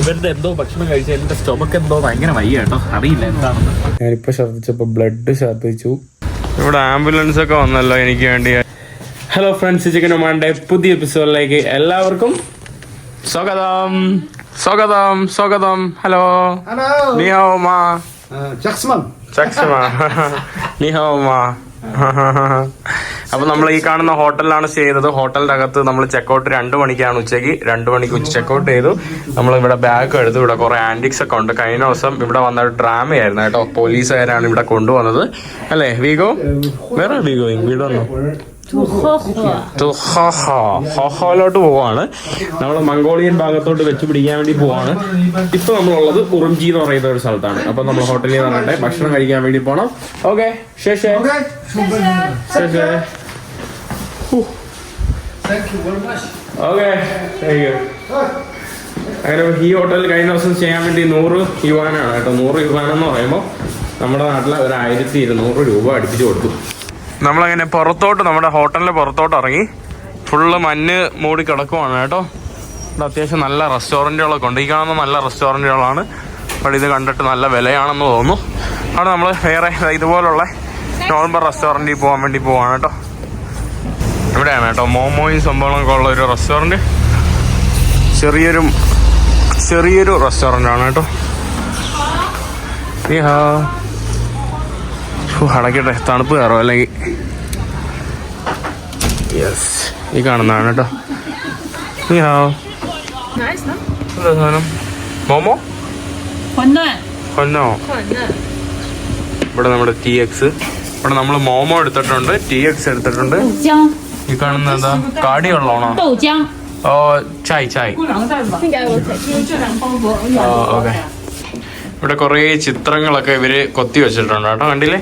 ഇവരുടെ എന്തോ ഭക്ഷണം കഴിച്ച എന്റെ സ്റ്റൊമക്ക് എന്തോ ഭയങ്കര വയ്യ കേട്ടോ. അറിയില്ല എന്താണെന്ന്. ഞാനിപ്പോ ഛർദിച്ചപ്പോ ബ്ലഡ് ഛർദിച്ചു ഇവിടെ ആംബുലൻസ് ഒക്കെ വന്നല്ലോ എനിക്ക് വേണ്ടി. ഹലോ ഫ്രണ്ട്സ് ചിക്കൻ ഒമാന്റെ പുതിയ എപ്പിസോഡിലേക്ക് എല്ലാവർക്കും സ്വാഗതം. സ്വാഗതം സ്വാഗതം. Hello Hello. നിഹോ മാ. ചക്സമാ നിഹോ മാ അപ്പൊ നമ്മൾ ഈ കാണുന്ന ഹോട്ടലിലാണ് സ്റ്റേ ചെയ്തത്. ഹോട്ടലിന്റെ അകത്ത് നമ്മൾ ചെക്കൗട്ട് രണ്ട് മണിക്കാണ് ഉച്ചയ്ക്ക്. രണ്ട് മണിക്ക് ഉച്ച ചെക്കൗട്ട് ചെയ്തു. നമ്മൾ ഇവിടെ ബാഗ് എടുത്തു. ഇവിടെ കുറെ ആന്റിക്സ് ഒക്കെ ഉണ്ട്. കഴിഞ്ഞ ദിവസം ഇവിടെ വന്ന ഒരു ഡ്രാമയായിരുന്നു കേട്ടോ. പോലീസുകാരാണ് ഇവിടെ കൊണ്ടുവന്നത്. അല്ലേ വീഗോ? വേറെ വീഗോ വീട് വന്നു ഹോഹോയിലോട്ട് പോവാണ്. നമ്മൾ മംഗോളിയൻ ഭാഗത്തോട്ട് വെച്ച് പിടിക്കാൻ വേണ്ടി പോവാണ്. ഇപ്പൊ നമ്മളുള്ളത് ഉറുംജി എന്ന് പറയുന്ന ഒരു സ്ഥലത്താണ്. അപ്പൊ നമ്മൾ ഹോട്ടലിൽ നിന്ന് പറഞ്ഞിട്ട് ഭക്ഷണം കഴിക്കാൻ വേണ്ടി പോണം. ഓക്കെ ശേഷേ. Okay. ശേഷേ Thank you very much. Okay അങ്ങനെ ഈ ഹോട്ടലിൽ കഴിഞ്ഞ ദിവസം ചെയ്യാൻ വേണ്ടി നൂറ് യുവാനാണ് കേട്ടോ. നൂറ് യുവാനെന്ന് പറയുമ്പോൾ നമ്മുടെ നാട്ടിൽ ഒരു ആയിരത്തി ഇരുന്നൂറ് രൂപ അടിപ്പിച്ച് കൊടുത്തു. നമ്മളങ്ങനെ പുറത്തോട്ട് നമ്മുടെ ഹോട്ടലിന്റെ പുറത്തോട്ട് ഇറങ്ങി ഫുള്ള് മഞ്ഞ് മൂടി കിടക്കുവാണ് കേട്ടോ. ഇവിടെ അത്യാവശ്യം നല്ല റെസ്റ്റോറന്റുകളൊക്കെ ഉണ്ട്. ഈ കാണുന്ന നല്ല റെസ്റ്റോറന്റുകളാണ് അപ്പോൾ ഇത് കണ്ടിട്ട് നല്ല വിലയാണെന്ന് തോന്നുന്നു. അവിടെ നമ്മൾ വേറെ ഇതുപോലുള്ള നോർമൽ റെസ്റ്റോറന്റിൽ പോകാൻ വേണ്ടി പോവാണ് കേട്ടോ. ഇവിടെയാണ് കേട്ടോ. മോമോയും സംഭവങ്ങളൊക്കെ ഉള്ള ഒരു റെസ്റ്റോറന്റ് ചെറിയൊരു ചെറിയൊരു റെസ്റ്റോറന്റാണ് കേട്ടോ. ഈ ഹാ. അടക്കട്ടെ. തണുപ്പ് കയറോ അല്ലെങ്കിൽ യെസ് ഈ കാണുന്നതാണ് കേട്ടോ. ഈഹാ എന്താ സാധനം? മോമോ? കൊന്നോ ഇവിടെ നമ്മുടെ ടി എക്സ് ഇവിടെ നമ്മൾ മോമോ എടുത്തിട്ടുണ്ട്. ടി എക്സ് എടുത്തിട്ടുണ്ട്. ഈ കാണുന്ന എന്താ? കാടി വെള്ളമാണോ ഓ ചായ് ചായ്. ഓക്കെ. ഇവിടെ കുറേ ചിത്രങ്ങളൊക്കെ ഇവർ കൊത്തി വെച്ചിട്ടുണ്ട് കേട്ടോ കണ്ടില്ലേ?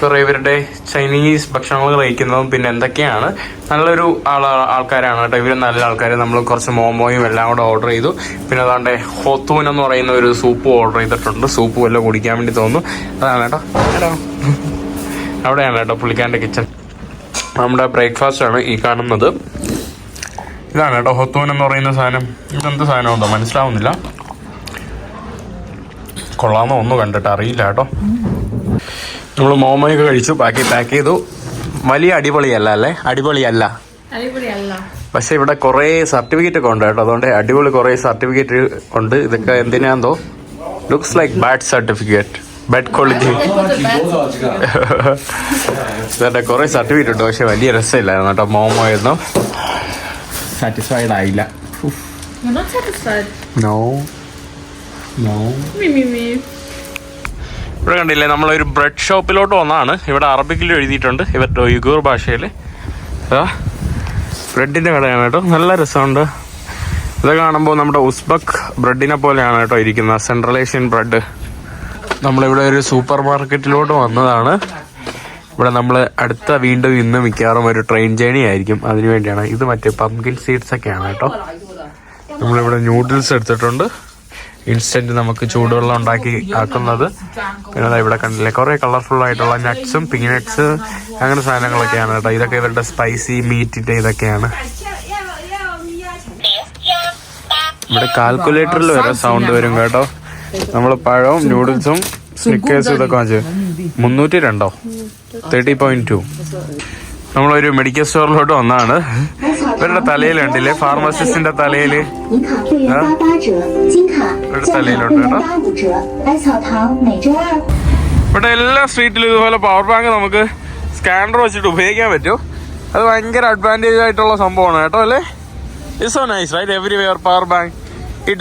കുറേ ഇവരുടെ ചൈനീസ് ഭക്ഷണങ്ങൾ കഴിക്കുന്നതും പിന്നെ എന്തൊക്കെയാണ്? നല്ലൊരു ആൾ ആൾക്കാരാണ് കേട്ടോ. ഇവർ നല്ല ആൾക്കാർ നമ്മൾ കുറച്ച് മോമോയും എല്ലാം കൂടെ ഓർഡർ ചെയ്തു. പിന്നെ അതാണ്ട് ഹോത്തൂൻ എന്ന് പറയുന്ന ഒരു സൂപ്പ് ഓർഡർ ചെയ്തിട്ടുണ്ട്. സൂപ്പ് വല്ല കുടിക്കാൻ വേണ്ടി തോന്നുന്നു. അതാണ് കേട്ടോ. അവിടെയാണ് കേട്ടോ പുള്ളിക്കാരന്റെ കിച്ചൺ നമ്മുടെ ബ്രേക്ക്ഫാസ്റ്റ് ആണ് ഈ കാണുന്നത്. ഇതാണ് കേട്ടോ ഹൊത്തൂൻ എന്ന് പറയുന്ന സാധനം. ഇതെന്ത് സാധനമുണ്ടോ മനസ്സിലാവുന്നില്ല. കൊള്ളാന്ന് ഒന്നും കണ്ടിട്ട് അറിയില്ല കേട്ടോ. നമ്മൾ മോമോയൊക്കെ കഴിച്ചു ബാക്കി പാക്ക് ചെയ്തു. വലിയ അടിപൊളിയല്ല അല്ലേ? അടിപൊളിയല്ല. അടിപൊളിയല്ല. പക്ഷെ ഇവിടെ കുറേ സർട്ടിഫിക്കറ്റ് ഒക്കെ ഉണ്ട് കേട്ടോ. അതുകൊണ്ട് അടിപൊളി കുറേ സർട്ടിഫിക്കറ്റ് ഉണ്ട്. ഇതൊക്കെ എന്തിനാന്തോ looks like bad certificate bad quality ഇതേ കുറേ സർട്ടിഫിക്കറ്റ് ഉണ്ട് പക്ഷെ വലിയ രസമില്ലായിരുന്നു കേട്ടോ. മോമോയിരുന്നു സാറ്റിസ്ഫൈഡ് ആയില്ല. No no. ഇവിടെ കണ്ടില്ലേ നമ്മളൊരു ബ്രെഡ് ഷോപ്പിലോട്ട് വന്നാണ്. ഇവിടെ അറബിക്കിൽ എഴുതിയിട്ടുണ്ട്. ഇവരുടെ യുഗൂർ ഭാഷയിൽ ബ്രെഡിന്റെ കടയാണ് കേട്ടോ. നല്ല രസമുണ്ട്. ഇത് കാണുമ്പോൾ നമ്മുടെ ഉസ്ബക് ബ്രെഡിനെ പോലെയാണ് കേട്ടോ ഇരിക്കുന്നത്. Central Asian bread. നമ്മളിവിടെ ഒരു സൂപ്പർ മാർക്കറ്റിലോട്ട് വന്നതാണ്. ഇവിടെ നമ്മൾ അടുത്ത വീണ്ടും ഇന്ന് മിക്കവാറും ഒരു ട്രെയിൻ ജേണി ആയിരിക്കും. അതിനു വേണ്ടിയാണ് ഇത് മറ്റേ പംകിൻ സീഡ്സ് ഒക്കെയാണ് കേട്ടോ. നമ്മളിവിടെ ന്യൂഡിൽസ് എടുത്തിട്ടുണ്ട്. ഇൻസ്റ്റന്റ് നമുക്ക് ചൂടുവെള്ളം ഉണ്ടാക്കി ആക്കുന്നത്. പിന്നെ ഇവിടെ കണ്ടില്ലേ കുറെ കളർഫുൾ ആയിട്ടുള്ള നട്ട്സും പീനട്ട്സ് അങ്ങനെ സാധനങ്ങളൊക്കെയാണ് കേട്ടോ. ഇതൊക്കെ ഇവരുടെ സ്പൈസി മീറ്റിന്റെ ഇതൊക്കെയാണ്. ഇവിടെ കാൽക്കുലേറ്ററിൽ വരെ സൗണ്ട് വരും കേട്ടോ. നമ്മൾ പഴവും നൂഡിൽസും സ്നിക്കേഴ്സും ഇതൊക്കെ വാങ്ങിച്ചു മുന്നൂറ്റി രണ്ടോ തേർട്ടി പോയിന്റ് ടു നമ്മളൊരു മെഡിക്കൽ സ്റ്റോറിലോട്ട് വന്നാണ്. ഇവരുടെ തലയിൽ കണ്ടില്ലേ? ഫാർമസിസ്റ്റിന്റെ തലയിൽ. തലയിലുണ്ട് കേട്ടോ. ഇവിടെ എല്ലാ സ്ട്രീറ്റിലും ഇതുപോലെ പവർ ബാങ്ക് നമുക്ക് സ്കാനർ വെച്ചിട്ട് ഉപയോഗിക്കാൻ പറ്റും. അത് ഭയങ്കര അഡ്വാന്റേജ് ആയിട്ടുള്ള സംഭവമാണ് കേട്ടോ അല്ലേ? It's so nice right everywhere power bank ഈ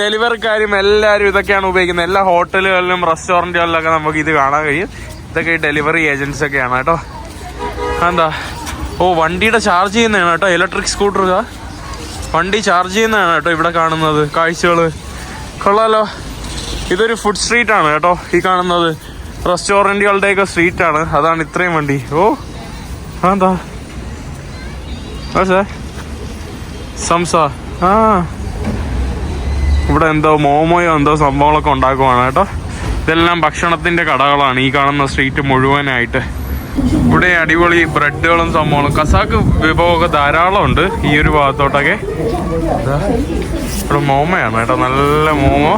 കാര്യം എല്ലാവരും ഇതൊക്കെയാണ് ഉപയോഗിക്കുന്നത്. എല്ലാ ഹോട്ടലുകളിലും റെസ്റ്റോറന്റുകളിലൊക്കെ നമുക്ക് ഇത് കാണാൻ കഴിയും. ഇതൊക്കെ ഈ ഡെലിവറി ഏജൻസ് ഒക്കെയാണ് കേട്ടോ. എന്താ ഓ വണ്ടിയുടെ ചാർജ് ചെയ്യുന്നതാണ് കേട്ടോ. ഇലക്ട്രിക് സ്കൂട്ടർ വണ്ടി ചാർജ് ചെയ്യുന്നതാണ് കേട്ടോ ഇവിടെ കാണുന്നത്. കാഴ്ചകൾ കൊള്ളാലോ. ഇതൊരു ഫുഡ് സ്ട്രീറ്റ് ആണ് കേട്ടോ ഈ കാണുന്നത്. റെസ്റ്റോറന്റുകളുടെയൊക്കെ സ്ട്രീറ്റ് ആണ്. അതാണ് ഇത്രയും വണ്ടി. ഓ എന്താ സംസാ. ആ. ഇവിടെ എന്തോ മോമോയോ എന്തോ സംഭവങ്ങളൊക്കെ ഉണ്ടാക്കുവാണ് കേട്ടോ. ഇതെല്ലാം ഭക്ഷണത്തിന്റെ കടകളാണ്. ഈ കാണുന്ന സ്ട്രീറ്റ് മുഴുവനായിട്ട്. ഇവിടെ അടിപൊളി ബ്രെഡുകളും സംഭവങ്ങളും. കസാക്ക് വിഭവമൊക്കെ ധാരാളം ഉണ്ട് ഈ ഒരു ഭാഗത്തോട്ടൊക്കെ. ഇവിടെ മോമയാണ് കേട്ടോ. നല്ല മോമോ.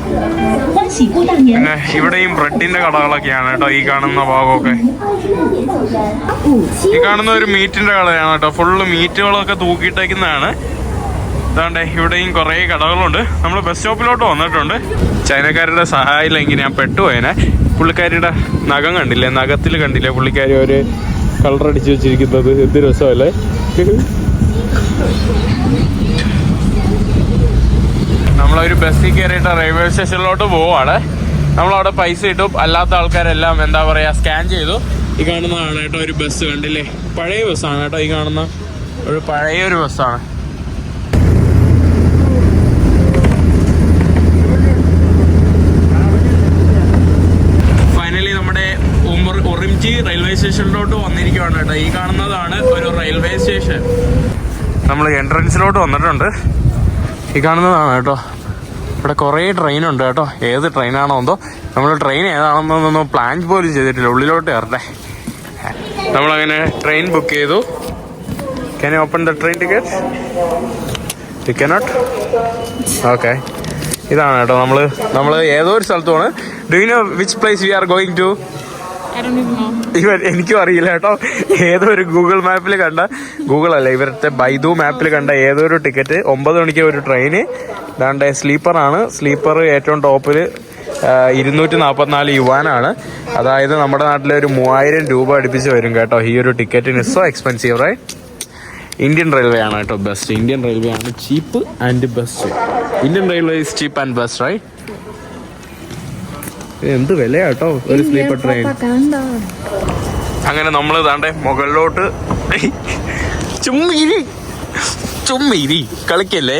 പിന്നെ ഇവിടെയും ബ്രെഡിന്റെ കടകളൊക്കെയാണ് കേട്ടോ ഈ കാണുന്ന ഭാഗമൊക്കെ. ഈ കാണുന്ന ഒരു മീറ്റിന്റെ കടയാണ് കേട്ടോ. ഫുള്ള് മീറ്റുകളൊക്കെ തൂക്കിയിട്ടേക്കുന്നതാണ്. ഇതാണ്ടേ ഇവിടെയും കുറേ കടകളുണ്ട്. നമ്മൾ ബസ് സ്റ്റോപ്പിലോട്ട് വന്നിട്ടുണ്ട്. ചൈനക്കാരുടെ സഹായമില്ലെങ്കിൽ ഞാൻ പെട്ടുപോയനെ പുള്ളിക്കാരിയുടെ നഖം കണ്ടില്ലേ? നഖത്തിൽ കണ്ടില്ലേ? പുള്ളിക്കാരി ഒരു കളർ അടിച്ചു വെച്ചിരിക്കുന്നത്? എന്ത് രസമല്ലേ? നമ്മളൊരു ബസ്സിൽ കയറിയിട്ട് റെയിൽവേ സ്റ്റേഷനിലോട്ട് പോവാണ്. നമ്മളവിടെ പൈസ ഇട്ടു. അല്ലാത്ത ആൾക്കാരെല്ലാം എന്താ പറയാ സ്കാൻ ചെയ്തു. ഈ കാണുന്നതാണ് കേട്ടോ ഒരു ബസ് കണ്ടില്ലേ? പഴയ ബസ്സാണ് കേട്ടോ ഈ കാണുന്ന. ഒരു പഴയ ഒരു ബസ്സാണ് ഫൈനലി നമ്മുടെ ഉമ്മർ ഒറിംചി റെയിൽവേ സ്റ്റേഷനിലോട്ട് വന്നിരിക്കുകയാണ് കേട്ടോ. ഈ കാണുന്നതാണ് ഒരു റെയിൽവേ സ്റ്റേഷൻ. നമ്മൾ എൻട്രൻസിലോട്ട് വന്നിട്ടുണ്ട്. ഈ കാണുന്നതാണ് കേട്ടോ. ഇവിടെ കുറേ ട്രെയിൻ ഉണ്ട് കേട്ടോ. ഏത് ട്രെയിനാണോ എന്തോ. നമ്മൾ ട്രെയിൻ ഏതാണെന്നൊന്നും പ്ലാൻ പോലും ചെയ്തിട്ടില്ല. ഉള്ളിലോട്ട് കയറട്ടെ. നമ്മളങ്ങനെ ട്രെയിൻ ബുക്ക് ചെയ്തു. Can open the train ticket you cannot okay ഇതാണ് കേട്ടോ നമ്മൾ നമ്മൾ ഏതോ ഒരു സ്ഥലത്തുമാണ്. Do you know which place we are going to ഇവൻ എനിക്കും അറിയില്ല കേട്ടോ. ഏതോ ഒരു ഗൂഗിൾ മാപ്പിൽ കണ്ട ഗൂഗിൾ അല്ല ഇവരുടെ ബൈദു മാപ്പിൽ കണ്ട ഏതോ ഒരു ടിക്കറ്റ് ഒമ്പത് മണിക്ക് ഒരു ട്രെയിന് ഇതാണ്ട് സ്ലീപ്പറാണ് സ്ലീപ്പർ ഏറ്റവും ടോപ്പിൽ ഇരുന്നൂറ്റി നാൽപ്പത്തിനാല് യുവാനാണ്. അതായത് നമ്മുടെ നാട്ടിലെ ഒരു മൂവായിരം രൂപ അടുപ്പിച്ച് വരും കേട്ടോ ഈ ഒരു ടിക്കറ്റിന് so expensive right Indian railway ആണ് കേട്ടോ ബെസ്റ്റ് ഇന്ത്യൻ റെയിൽവേ ആണ് cheap and best Indian railway is cheap and best റൈ എന്ത് വില കേട്ടോ ഒരു സ്ലീപ്പർ ട്രെയിൻ. അങ്ങനെ നമ്മൾ താണ്ടെ മുകളിലോട്ട്. ചുമ്മിരി. ചുമ്മിരി. കളിക്കല്ലേ?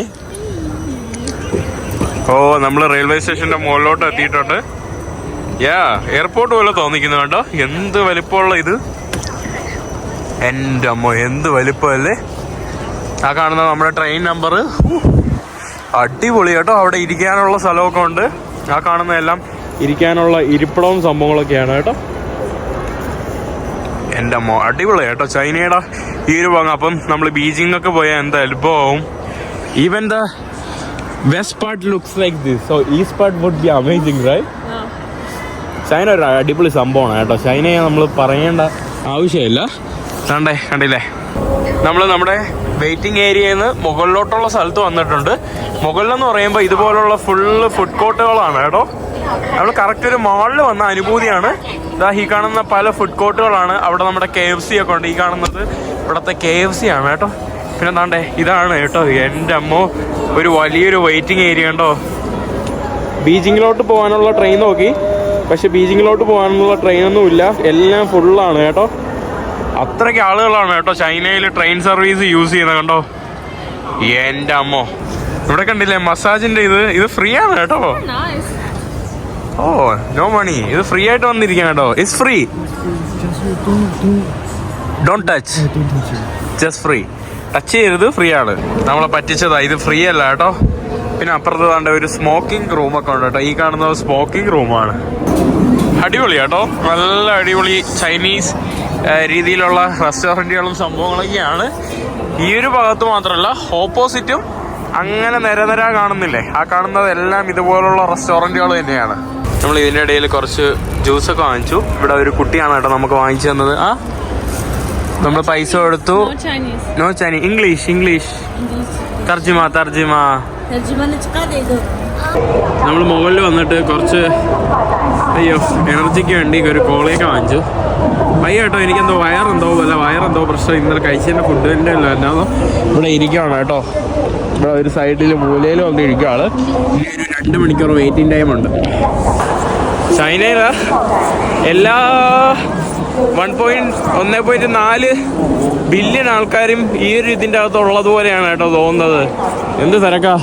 ഓ നമ്മൾ റെയിൽവേ സ്റ്റേഷന്റെ മുകളിലോട്ട് എത്തിയിട്ടുണ്ട്. യാ എയർപോർട്ട് പോലെ തോന്നിക്കുന്നു കേട്ടോ എന്ത് വലിപ്പമുള്ള ഇത്? എന്റെ അമ്മ എന്ത് വലിപ്പമല്ലേ? ആ കാണുന്ന നമ്മുടെ ട്രെയിൻ നമ്പർ അടിപൊളി കേട്ടോ അവിടെ ഇരിക്കാനുള്ള സ്ഥലമൊക്കെ ഉണ്ട്. ആ കാണുന്ന എല്ലാം ഇരിക്കാനുള്ള ഇരിപ്പിടവും സംഭവങ്ങളൊക്കെയാണ് കേട്ടോ. എന്റെ അമ്മ അടിപൊളി കേട്ടോ ചൈനയുടെ ഈ ഒരു ഭാഗം. അപ്പം നമ്മൾ ബീജിംഗ് ഒക്കെ പോയാൽ എന്താ എളുപ്പമാവും. Even the west part looks like this so east part would be amazing right China ഒരു അടിപൊളി സംഭവമാണ് കേട്ടോ. ചൈനയെ നമ്മൾ പറയേണ്ട ആവശ്യമില്ല. കണ്ടേ കണ്ടില്ലേ? നമ്മൾ നമ്മുടെ വെയിറ്റിംഗ് ഏരിയയിൽ നിന്ന് മുകളിലോട്ടുള്ള സ്ഥലത്ത് വന്നിട്ടുണ്ട്. മുകളിലെന്ന് പറയുമ്പോൾ ഇതുപോലുള്ള ഫുള്ള് ഫുഡ് കോർട്ടുകളാണ് കേട്ടോ. നമ്മൾ കറക്റ്റ് ഒരു മാളിൽ വന്ന അനുഭൂതിയാണ്. ഇതാ ഈ കാണുന്ന പല ഫുഡ് കോർട്ടുകളാണ് അവിടെ നമ്മുടെ കെ എഫ് സി ഒക്കെ ഉണ്ട്. ഈ കാണുന്നത് ഇവിടുത്തെ കെ എഫ് സി ആണ് കേട്ടോ. പിന്നെ എന്താണ്ടേ ഇതാണ് കേട്ടോ എന്റെ അമ്മോ ഒരു വലിയൊരു വെയിറ്റിംഗ് ഏരിയ ഉണ്ടോ ബീജിങ്ങിലോട്ട് പോകാനുള്ള ട്രെയിൻ നോക്കി. പക്ഷെ ബീജിങ്ങിലോട്ട് പോകാനുള്ള ട്രെയിനൊന്നും ഇല്ല. എല്ലാം ഫുള്ളാണ് കേട്ടോ. അത്രയ്ക്ക് ആളുകളാണ് കേട്ടോ ചൈനയിൽ ട്രെയിൻ സർവീസ് യൂസ് ചെയ്യുന്നത് കണ്ടോ? എന്റെ അമ്മോ. ഇവിടെ കണ്ടില്ലേ മസാജിന്റെ ഇത്. ഇത് ഫ്രീ ആണ് കേട്ടോ. ഓ നോ മണി ഇത് ഫ്രീ ആയിട്ട് വന്നിരിക്കാം കേട്ടോ. It's free don't touch just free touch ചെയ്യരുത് ഫ്രീ ആണ്. നമ്മളെ പറ്റിച്ചതാ. ഇത് ഫ്രീ അല്ല കേട്ടോ. പിന്നെ അപ്പുറത്ത് ഒരു സ്മോക്കിംഗ് റൂമൊക്കെ ഉണ്ട് കേട്ടോ. ഈ കാണുന്ന സ്മോക്കിംഗ് റൂമാണ് അടിപൊളി കേട്ടോ. നല്ല അടിപൊളി ചൈനീസ് രീതിയിലുള്ള റെസ്റ്റോറന്റുകളും സംഭവങ്ങളൊക്കെയാണ്. ഈ ഒരു ഭാഗത്ത് മാത്രമല്ല ഓപ്പോസിറ്റും അങ്ങനെ നിരനിര കാണുന്നില്ലേ? ആ കാണുന്നതെല്ലാം ഇതുപോലുള്ള റെസ്റ്റോറന്റുകൾ തന്നെയാണ്. നമ്മൾ ഇതിന്റെ ഇടയിൽ കുറച്ച് ജ്യൂസൊക്കെ വാങ്ങിച്ചു. ഇവിടെ ഒരു കുട്ടിയാണ് കേട്ടോ നമുക്ക് വാങ്ങിച്ചു തന്നത്. ആ? നമ്മൾ പൈസ കൊടുത്തു. നോ ചൈനീസ് ഇംഗ്ലീഷ് ഇംഗ്ലീഷ് തർജിമ തർജിമ നമ്മൾ മുകളിൽ വന്നിട്ട് കുറച്ച് അയ്യോ എനർജിക്ക് വേണ്ടി ഒരു കോളയൊക്കെ വാങ്ങിച്ചു. വയ്യ കേട്ടോ എനിക്കെന്തോ വയറെന്തോ അല്ല വയറെന്തോ പ്രശ്നം ഇന്നലെ കഴിച്ചതിന്റെ ഫുഡിന്റെ അല്ല എന്നാന്നോ ഇവിടെ ഇരിക്കുകയാണ് കേട്ടോ. ഇവിടെ ഒരു സൈഡിൽ മൂലയിൽ വന്ന് ഇരിക്കുകയാണ് ഒരു രണ്ട് മണിക്കൂർ വെയിറ്റിംഗ് ടൈം ഉണ്ട്. ചൈനയിൽ എല്ലാ വൺ പോയിന്റ് ഒന്ന് പോയിന്റ് നാല് ബില്യൺ ആൾക്കാരും ഈ ഒരു ഇതിന്റെ അകത്ത് ഉള്ളതുപോലെയാണ് കേട്ടോ തോന്നുന്നത്. എന്ത് തിരക്കാ?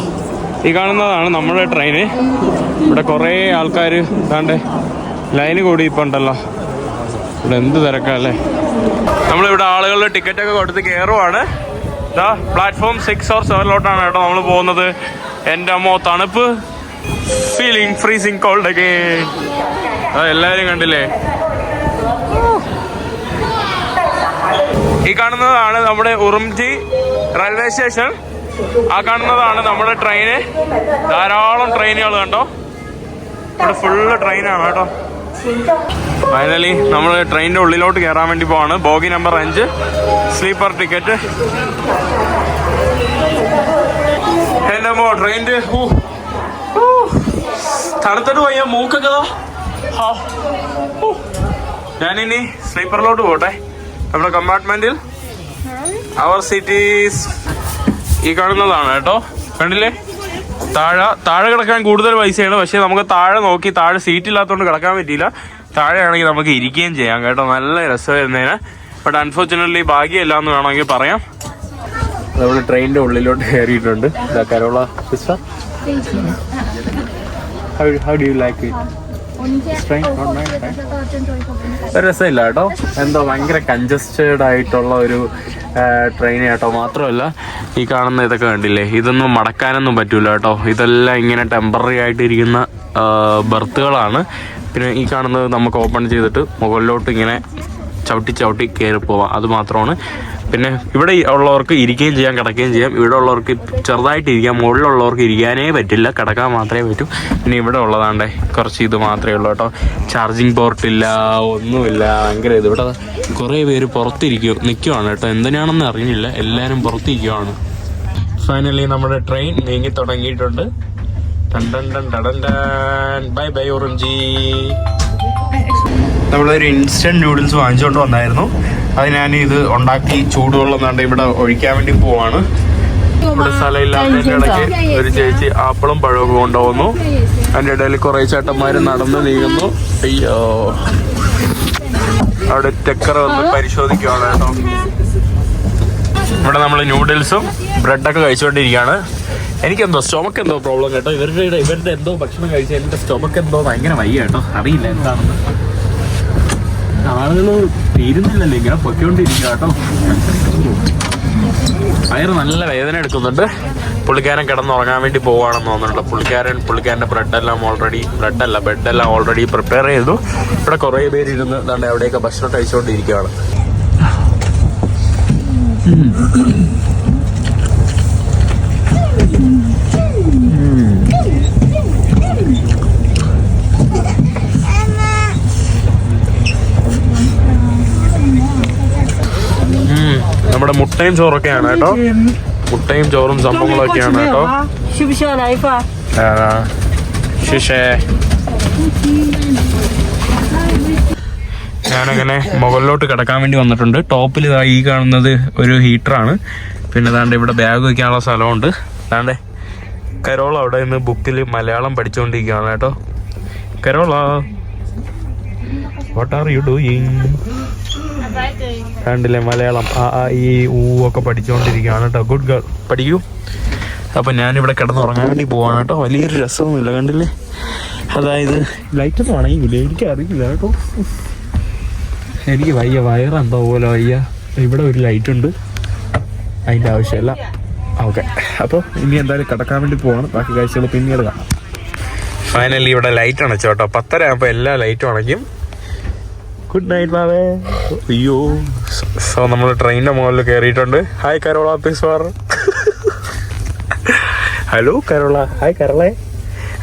ഈ കാണുന്നതാണ് നമ്മുടെ ട്രെയിന് ഇവിടെ കുറേ ആൾക്കാർ താണ്ടെ ലൈന് കൂടി ഇപ്പം ഉണ്ടല്ലോ ഇവിടെ എന്ത് തിരക്കാ അല്ലേ? നമ്മളിവിടെ ആളുകളുടെ ടിക്കറ്റ് ഒക്കെ കൊടുത്ത് കയറുവാണ് ഇതാ പ്ലാറ്റ്ഫോം സിക്സ് ഓർ സെവനിലോട്ടാണ് കേട്ടോ നമ്മൾ പോകുന്നത്. എന്റെ അമ്മോ തണുപ്പ്. ഫീലിംഗ് ഫ്രീസിങ് കോൾഡ് ഒക്കെ എല്ലാവരും കണ്ടില്ലേ? ഈ കാണുന്നതാണ് നമ്മുടെ ഉറുംജി റെയിൽവേ സ്റ്റേഷൻ ആ കാണുന്നതാണ് നമ്മുടെ ട്രെയിന് ധാരാളം ട്രെയിനുകൾ കണ്ടോ? ഇവിടെ ഫുള്ള് ട്രെയിനാണ് കേട്ടോ. ഫൈനലി നമ്മൾ ട്രെയിനിന്റെ ഉള്ളിലോട്ട് കയറാൻ വേണ്ടി പോവാണ്. ബോഗി നമ്പർ അഞ്ച്. സ്ലീപ്പർ ടിക്കറ്റ് എന്റെ മോ ട്രെയിനിന്റെ തണുത്തിട്ട് പോയ മൂക്കൊക്കെ. ഞാനിനി സ്ലീപ്പറിലോട്ട് പോട്ടെ. നമ്മുടെ കമ്പാർട്ട്മെന്റിൽ അവർ സീറ്റീസ് ഈ കാണുന്നതാണ് കേട്ടോ. കണ്ടില്ലേ? താഴെ താഴെ കിടക്കാൻ കൂടുതൽ പൈസയാണ്. പക്ഷെ നമുക്ക് താഴെ നോക്കി താഴെ സീറ്റ് ഇല്ലാത്തതുകൊണ്ട് കിടക്കാൻ പറ്റിയില്ല. താഴെ ആണെങ്കിൽ നമുക്ക് ഇരിക്കുകയും ചെയ്യാം കേട്ടോ. നല്ല രസമായിരുന്നേന്. ബട്ട് അൺഫോർച്ചുനേറ്റ്ലി ഭാഗ്യമില്ല എന്ന് വേണമെങ്കിൽ പറയാം. നമ്മൾ ട്രെയിനിന്റെ ഉള്ളിലോട്ട് കയറിയിട്ടുണ്ട്. ഹൗ ഡു യു രസമില്ല കേട്ടോ. എന്തോ ഭയങ്കര കൺജസ്റ്റഡ് ആയിട്ടുള്ള ഒരു ട്രെയിൻ കേട്ടോ മാത്രമല്ല ഈ കാണുന്ന ഇതൊക്കെ കണ്ടില്ലേ? ഇതൊന്നും മടക്കാനൊന്നും പറ്റൂല കേട്ടോ. ഇതെല്ലാം ഇങ്ങനെ ടെമ്പററി ആയിട്ടിരിക്കുന്ന ബർത്തുകളാണ് പിന്നെ ഈ കാണുന്നത് നമുക്ക് ഓപ്പൺ ചെയ്തിട്ട് മുകളിലോട്ട് ഇങ്ങനെ ചവിട്ടി ചവിട്ടി കയറി പോവാം. അത് മാത്രമാണ്. പിന്നെ ഇവിടെ ഉള്ളവർക്ക് ഇരിക്കുകയും ചെയ്യാം കിടക്കുകയും ചെയ്യാം. ഇവിടെ ഉള്ളവർക്ക് ചെറുതായിട്ട് ഇരിക്കാം മുകളിലുള്ളവർക്ക് ഇരിക്കാനേ പറ്റില്ല കിടക്കാൻ മാത്രമേ പറ്റൂ. പിന്നെ ഇവിടെ ഉള്ളതാണ്ടേ കുറച്ച് ഇത് മാത്രമേ ഉള്ളൂ കേട്ടോ. ചാർജിങ് പോർട്ടില്ല ഒന്നുമില്ല. ഭയങ്കര ഇത്. ഇവിടെ കുറേ പേര് പുറത്തിരിക്കും നിൽക്കുവാണ് കേട്ടോ. എന്തിനാണെന്ന് അറിഞ്ഞില്ല. എല്ലാവരും പുറത്തിരിക്കുവാണ്. ഫൈനലി നമ്മുടെ ട്രെയിൻ നീങ്ങി തുടങ്ങിയിട്ടുണ്ട്. ബൈ ബൈ ഓറഞ്ചി നമ്മളൊരു ഇൻസ്റ്റന്റ് നൂഡിൽസ് വാങ്ങിച്ചുകൊണ്ട് വന്നായിരുന്നു. അത് ഞാൻ ഇത് ഉണ്ടാക്കി ചൂടുവെള്ളം ഇവിടെ ഒഴിക്കാൻ വേണ്ടി പോവാണ്. ഇവിടെ ഇടയ്ക്ക് ഒരു ചേച്ചി ആപ്പിളും പഴവും കൊണ്ടുപോകുന്നു അതിന്റെ ഇടയിൽ കുറെ ചേട്ടന്മാര് നടന്ന് നീങ്ങുന്നു. അയ്യോ. അവിടെ ടെക്കർ വന്ന് പരിശോധിക്കുകയാണ് കേട്ടോ. ഇവിടെ നമ്മൾ നൂഡിൽസും ബ്രെഡൊക്കെ കഴിച്ചുകൊണ്ടിരിക്കുകയാണ്. എനിക്കെന്തോ സ്റ്റൊമക്ക് എന്തോ പ്രോബ്ലം കേട്ടോ. ഇവരുടെ ഇവരുടെ എന്തോ ഭക്ഷണം കഴിച്ചാൽ എന്റെ സ്റ്റൊമക്ക് എന്തോ ഭയങ്കര വയ്യ കേട്ടോ. അറിയില്ല എന്താണെന്ന്. ആളുകൾ തീരുന്നില്ലല്ലോ ഇങ്ങനെ പൊയ്ക്കൊണ്ടിരിക്കുക കേട്ടോ. വയറ് നല്ല വേദന എടുക്കുന്നുണ്ട്. പുള്ളിക്കാരൻ കിടന്നുറങ്ങാൻ വേണ്ടി പോവാണെന്ന് തോന്നുന്നുണ്ട്. പുള്ളിക്കാരൻ പുള്ളിക്കാരന്റെ ബ്രെഡെല്ലാം ഓൾറെഡി ബ്രെഡല്ല ബെഡെല്ലാം ഓൾറെഡി പ്രിപ്പയർ ചെയ്തു. ഇവിടെ കുറേ പേര് ഇരുന്ന് എന്താണ് എവിടെയൊക്കെ ഭക്ഷണം കഴിച്ചുകൊണ്ടിരിക്കുകയാണ് മുട്ടയും ചോറൊക്കെയാണ് കേട്ടോ. മുട്ടയും ചോറും സംഭവങ്ങളൊക്കെയാണ് കേട്ടോ. ഞാനങ്ങനെ മുകളിലോട്ട് കിടക്കാൻ വേണ്ടി വന്നിട്ടുണ്ട്. ടോപ്പിൽ ഇതാ ഈ കാണുന്നത് ഒരു ഹീറ്ററാണ്. പിന്നെ ദാണ്ട് ഇവിടെ ബാഗ് വെക്കാനുള്ള സ്ഥലമുണ്ട്. ദാണ്ടേ കരോൾ അവിടെ നിന്ന് ബുക്കിൽ മലയാളം പഠിച്ചുകൊണ്ടിരിക്കുകയാണ് കേട്ടോ. Carola what are you doing കണ്ടില്ലേ മലയാളം ആ ആ ഈ ഊ ഒക്കെ പഠിച്ചുകൊണ്ടിരിക്കുകയാണ് കേട്ടോ ഗുഡ് ഗേൾ പഠിക്കൂ. അപ്പൊ ഞാനിവിടെ കിടന്നുറങ്ങാൻ വേണ്ടി പോവാണ് കേട്ടോ വലിയൊരു രസമൊന്നുമില്ല കണ്ടില്ലേ? അതായത് ലൈറ്റ് ഒന്നും വേണമെങ്കിൽ എനിക്ക് അറിയില്ല കേട്ടോ എനിക്ക് വയ്യ വയറെന്തോ പോലെ വയ്യ. ഇവിടെ ഒരു ലൈറ്റ് ഉണ്ട്. അതിന്റെ ആവശ്യമല്ല. ഓക്കെ അപ്പോൾ ഇനി എന്തായാലും കിടക്കാൻ വേണ്ടി പോവാണ്. ബാക്കി കാഴ്ചകൾ പിന്നീട് കാണാം. ഫൈനലി ഇവിടെ ലൈറ്റ് അണച്ചു കേട്ടോ പത്തര ആകുമ്പോൾ എല്ലാ ലൈറ്റും അണയ്ക്കും ഗുഡ് നൈറ്റ് മാവേ അയ്യോ സോ നമ്മൾ ട്രെയിനിന്റെ മുകളിൽ കയറിയിട്ടുണ്ട് ഹായ് കരോള പിസ്വാർ ഹലോ കരോള ഹായ് കരോളെ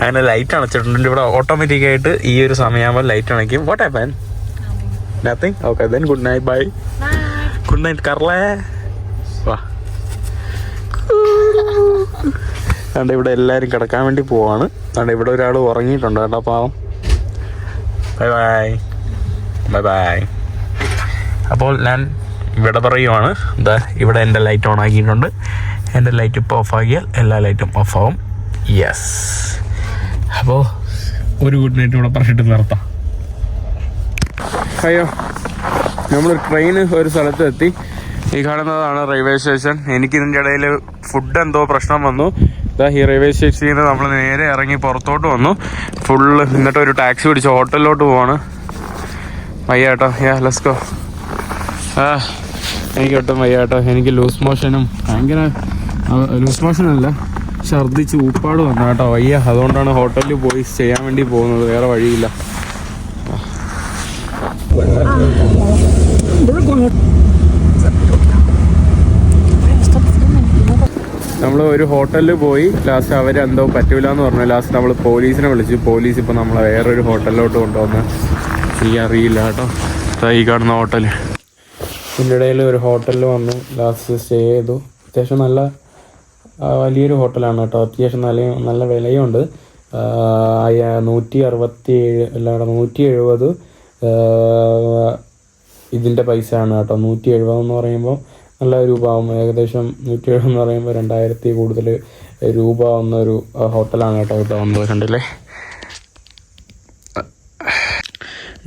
അങ്ങനെ ലൈറ്റ് അണച്ചിട്ടുണ്ട്. ഇവിടെ ഓട്ടോമാറ്റിക് ആയിട്ട് ഈ ഒരു സമയമാകുമ്പോൾ light അണയ്ക്കും. What happen nothing okay then good night bye good night കരളേ വാ. അതുകൊണ്ട് ഇവിടെ എല്ലാവരും കിടക്കാൻ വേണ്ടി പോവാണ്. അതുകൊണ്ട് ഇവിടെ ഒരാൾ ഉറങ്ങിയിട്ടുണ്ട് കേട്ടോ പാവം. ബൈ ബൈ ബൈ ബൈ അപ്പോൾ ഞാൻ ഇവിടെ പറയുവാണ്. എന്താ ഇവിടെ എന്റെ ലൈറ്റ് ഓൺ ആക്കിയിട്ടുണ്ട്. എന്റെ ലൈറ്റ് ഇപ്പോൾ ഓഫാക്കിയാൽ എല്ലാ ലൈറ്റും ഓഫ് ആവും. യെസ് അപ്പോൾ ഒരു ഗുഡ് നൈറ്റ് ഇവിടെ പറഞ്ഞിട്ട് നിർത്താം. അയ്യോ നമ്മൾ ട്രെയിൻ ഒരു സ്ഥലത്ത് എത്തി. ഈ കാണുന്നതാണ് റെയിൽവേ സ്റ്റേഷൻ എനിക്ക് ഇതിന്റെ ഇടയിൽ ഫുഡ് എന്തോ പ്രശ്നം വന്നു. ഈ റെയിൽവേ സ്റ്റേഷനിൽ നിന്ന് നമ്മൾ നേരെ ഇറങ്ങി പുറത്തോട്ട് വന്നു. ഫുള്ള് എന്നിട്ട് ഒരു ടാക്സി പിടിച്ച് ഹോട്ടലിലോട്ട് പോവാണ്. മയ്യ കേട്ടോ യാ ലസ്കോ ആ എനിക്ക് ഒട്ടും മയ്യ കേട്ടോ എനിക്ക് ലൂസ് മോഷനും ഭയങ്കര ലൂസ് മോഷനല്ല ഛർദ്ദിച്ച് ഊപ്പാട് വന്നു കേട്ടോ. വയ്യ. അതുകൊണ്ടാണ് ഹോട്ടലിൽ പോയി ചെയ്യാൻ വേണ്ടി പോകുന്നത്. വേറെ വഴിയില്ല. നമ്മൾ ഒരു ഹോട്ടലിൽ പോയി. ലാസ്റ്റ് അവരെന്തോ പറ്റൂല എന്ന് പറഞ്ഞു. ലാസ്റ്റ് നമ്മൾ പോലീസിനെ വിളിച്ചു. പോലീസ് ഇപ്പം നമ്മളെ വേറൊരു ഹോട്ടലിലോട്ട് കൊണ്ടുവന്ന് എനിക്ക് അറിയില്ല കേട്ടോ ഈ കാണുന്ന ഹോട്ടൽ ഇതിന്റെ ഇടയിൽ ഒരു ഹോട്ടലിൽ വന്നു. ലാസ്റ്റ് സ്റ്റേ ചെയ്തു. അത്യാവശ്യം നല്ല വലിയൊരു ഹോട്ടലാണ് കേട്ടോ. അത്യാവശ്യം നല്ല നല്ല വിലയുണ്ട്. നൂറ്റി അറുപത്തി ഏഴ് അല്ല നൂറ്റി എഴുപത് ഇതിന്റെ പൈസയാണ് കേട്ടോ. നൂറ്റി എഴുപത് എന്ന് പറയുമ്പോൾ നല്ല രൂപ ആവും ഏകദേശം നൂറ്റി എഴുപതെന്ന് പറയുമ്പോൾ രണ്ടായിരത്തി കൂടുതൽ രൂപ ആവുന്ന ഒരു ഹോട്ടലാണ് കേട്ടോ ഇവിടെ വന്നത് കണ്ടില്ലേ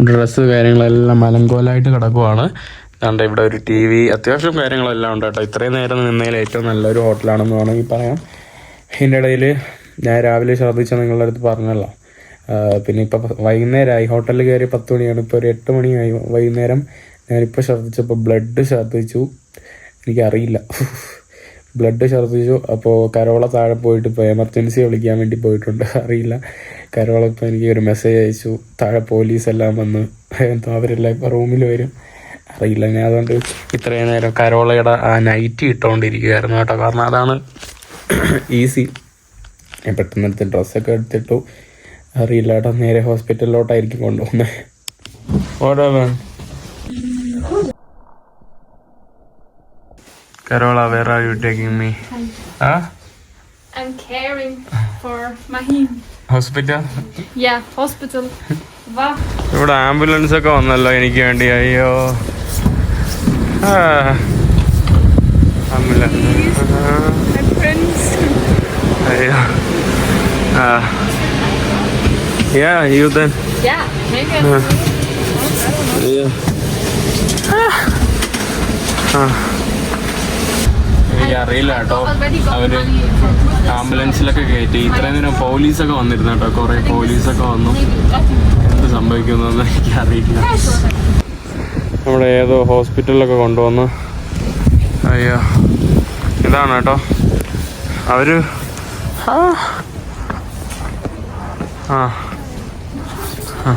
ഡ്രസ്സ് കാര്യങ്ങളെല്ലാം മലങ്കോലായിട്ട് കിടക്കുവാണ്. അതുകൊണ്ട് ഇവിടെ ഒരു ടി വി അത്യാവശ്യം കാര്യങ്ങളെല്ലാം ഉണ്ട് കേട്ടോ. ഇത്രയും നേരം നിന്നതിൽ ഏറ്റവും നല്ലൊരു ഹോട്ടലാണെന്ന് വേണമെങ്കിൽ പറയാം. ഇതിന്റെ ഇടയിൽ ഞാൻ രാവിലെ ശ്രദ്ധിച്ച നിങ്ങളുടെ അടുത്ത് പറഞ്ഞല്ലോ. പിന്നെ ഇപ്പം വൈകുന്നേരമായി ഹോട്ടലിൽ കയറി പത്ത് മണിയാണ്. ഇപ്പോൾ ഒരു എട്ട് മണിയായി. വൈകുന്നേരം ഞാനിപ്പോൾ ശ്രദ്ധിച്ചപ്പോൾ ബ്ലഡ് ശ്രദ്ധിച്ചു എനിക്കറിയില്ല. ബ്ലഡ് ഛർദ്ദിച്ചു. അപ്പോൾ കരോള താഴെ പോയിട്ട് ഇപ്പോൾ എമർജൻസി വിളിക്കാൻ വേണ്ടി പോയിട്ടുണ്ട്. അറിയില്ല. കരോള ഇപ്പോൾ എനിക്ക് ഒരു മെസ്സേജ് അയച്ചു. താഴെ പോലീസ് എല്ലാം വന്ന് എന്തോ അവരെല്ലാം ഇപ്പോൾ റൂമിൽ വരും. അറിയില്ല. ഞാൻ അതുകൊണ്ട് ഇത്രയും നേരം കരോളയുടെ ആ നൈറ്റ് ഇട്ടുകൊണ്ടിരിക്കുകയായിരുന്നു കേട്ടോ. കാരണം അതാണ് ഈസി ഞാൻ പെട്ടെന്ന് എടുത്ത് ഡ്രസ്സൊക്കെ എടുത്തിട്ടു. അറിയില്ല കേട്ടോ. നേരെ ഹോസ്പിറ്റലിലോട്ടായിരിക്കും കൊണ്ടുപോകുന്നത് ഓടാ Carola, where are you taking me? Huh? I'm caring for Mahim. Hospital? Yeah, hospital. Wow. ഇവിടെ ആംബുലൻസ് ഒക്കെ വന്നല്ലോ എനിക്ക് വേണ്ടി അയ്യോ ആംബുലൻസ്. അയ്യോ ആ യാ യു ദൻ Yeah, maybe yeah അറിയില്ല കേട്ടോ. അവർ ആംബുലൻസിലൊക്കെ കയറ്റി ഇത്രയും നേരം പോലീസൊക്കെ വന്നിരുന്നു കേട്ടോ. കുറെ പോലീസൊക്കെ വന്നു. എന്ത് സംഭവിക്കുമെന്നൊന്നും എനിക്കറിയില്ല നമ്മുടെ ഏതോ ഹോസ്പിറ്റലിലൊക്കെ കൊണ്ടുവന്ന്. അയ്യോ. ഇതാണ് കേട്ടോ. അവർ ആ. ആ.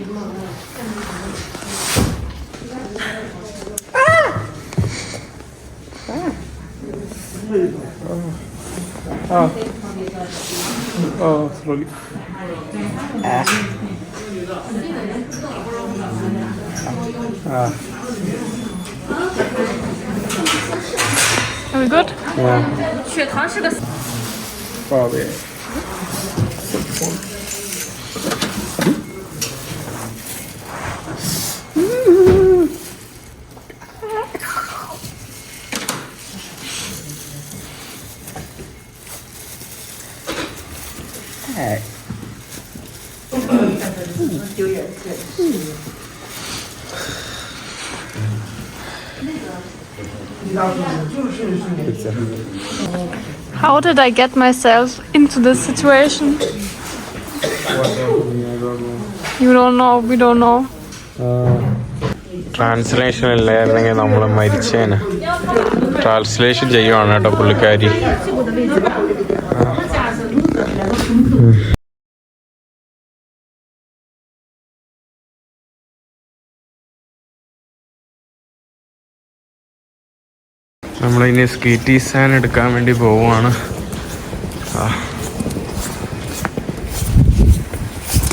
Oh, slowly. Ah, Are we good? yeah. 血糖是个 Probably. How did I get myself into this situation? You don't know, we don't know. Translation ഇല്ലായിരുന്നെങ്കിൽ നമ്മൾ മരിച്ചേനെ ട്രാൻസ്ലേഷൻ ചെയ്യുവാണ് കേട്ടോ പുള്ളിക്കാരി നമ്മളിനി സ്കീറ്റി സാൻ എടുക്കാൻ വേണ്ടി പോവുകയാണ്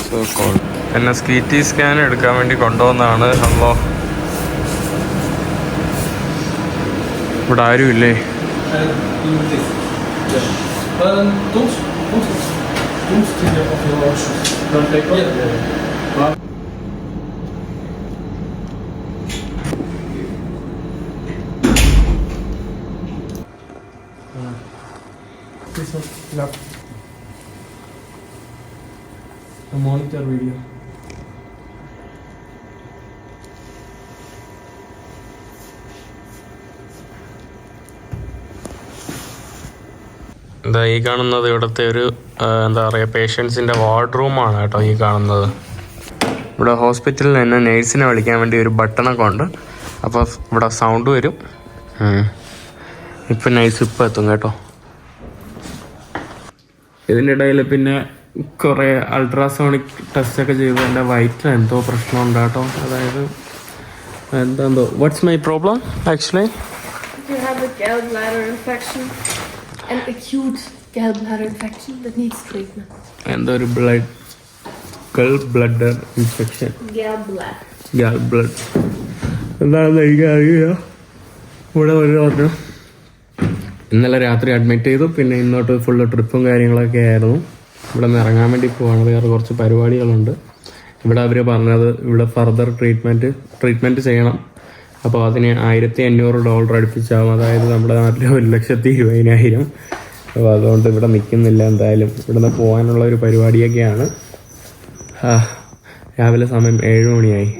സോ കോൾ. എന്നെ സ്കീറ്റി സ്കാൻ എടുക്കാൻ വേണ്ടി കൊണ്ടുവന്നാണ് ഹലോ ഇവിടെ ആരുമില്ലേ don't, take off your it? Monitor video എന്താ ഈ കാണുന്നത് ഇവിടുത്തെ ഒരു എന്താ പറയുക പേഷ്യൻസിന്റെ വാർഡ് റൂമാണ് കേട്ടോ ഈ കാണുന്നത്. ഇവിടെ ഹോസ്പിറ്റലിൽ നിന്ന് നേഴ്സിനെ വിളിക്കാൻ വേണ്ടി ഒരു ബട്ടണൊക്കെ ഉണ്ട്. അപ്പോൾ ഇവിടെ സൗണ്ട് വരും. ഇപ്പം നൈസ് ഇപ്പം എത്തും കേട്ടോ. ഇതിന്റെ ഇടയിൽ പിന്നെ കുറേ അൾട്രാസോണിക് ടെസ്റ്റ് ഒക്കെ ചെയ്തു എന്റെ വയറ്റിൽ എന്തോ പ്രശ്നമുണ്ട് കേട്ടോ. അതായത് എന്താന്തോ. What's my problem actually. എന്തോ ഒരു ബ്ലഡ് ഗൾ ബ്ലഡ് ഇൻഫെക്ഷൻ. ഗാൾ ബ്ലഡ് എന്താണെന്ന് എനിക്കറിയില്ല. ഇവിടെ ഒരു പറഞ്ഞു ഇന്നലെ രാത്രി അഡ്മിറ്റ് ചെയ്തു. പിന്നെ ഇന്നോട്ട് ഫുള്ള് ട്രിപ്പും കാര്യങ്ങളൊക്കെ ആയിരുന്നു. ഇവിടെ നിന്ന് ഇറങ്ങാൻ വേണ്ടി പോവാണ്. വേറെ കുറച്ച് പരിപാടികളുണ്ട്. ഇവിടെ അവർ പറഞ്ഞത് ഇവിടെ ഫർദർ ട്രീറ്റ്മെന്റ് ട്രീറ്റ്മെന്റ് ചെയ്യണം. അപ്പോൾ അതിന് ആയിരത്തി അഞ്ഞൂറ് ഡോളർ അടുപ്പിച്ചാവും. അതായത് നമ്മുടെ നാട്ടിൽ ഒരു ലക്ഷത്തി ഇരുപതിനായിരം. അപ്പോൾ അതുകൊണ്ട് ഇവിടെ നിൽക്കുന്നില്ല എന്തായാലും. ഇവിടുന്ന് പോകാനുള്ള ഒരു പരിപാടിയൊക്കെയാണ്. രാവിലെ സമയം ഏഴ് മണിയായി.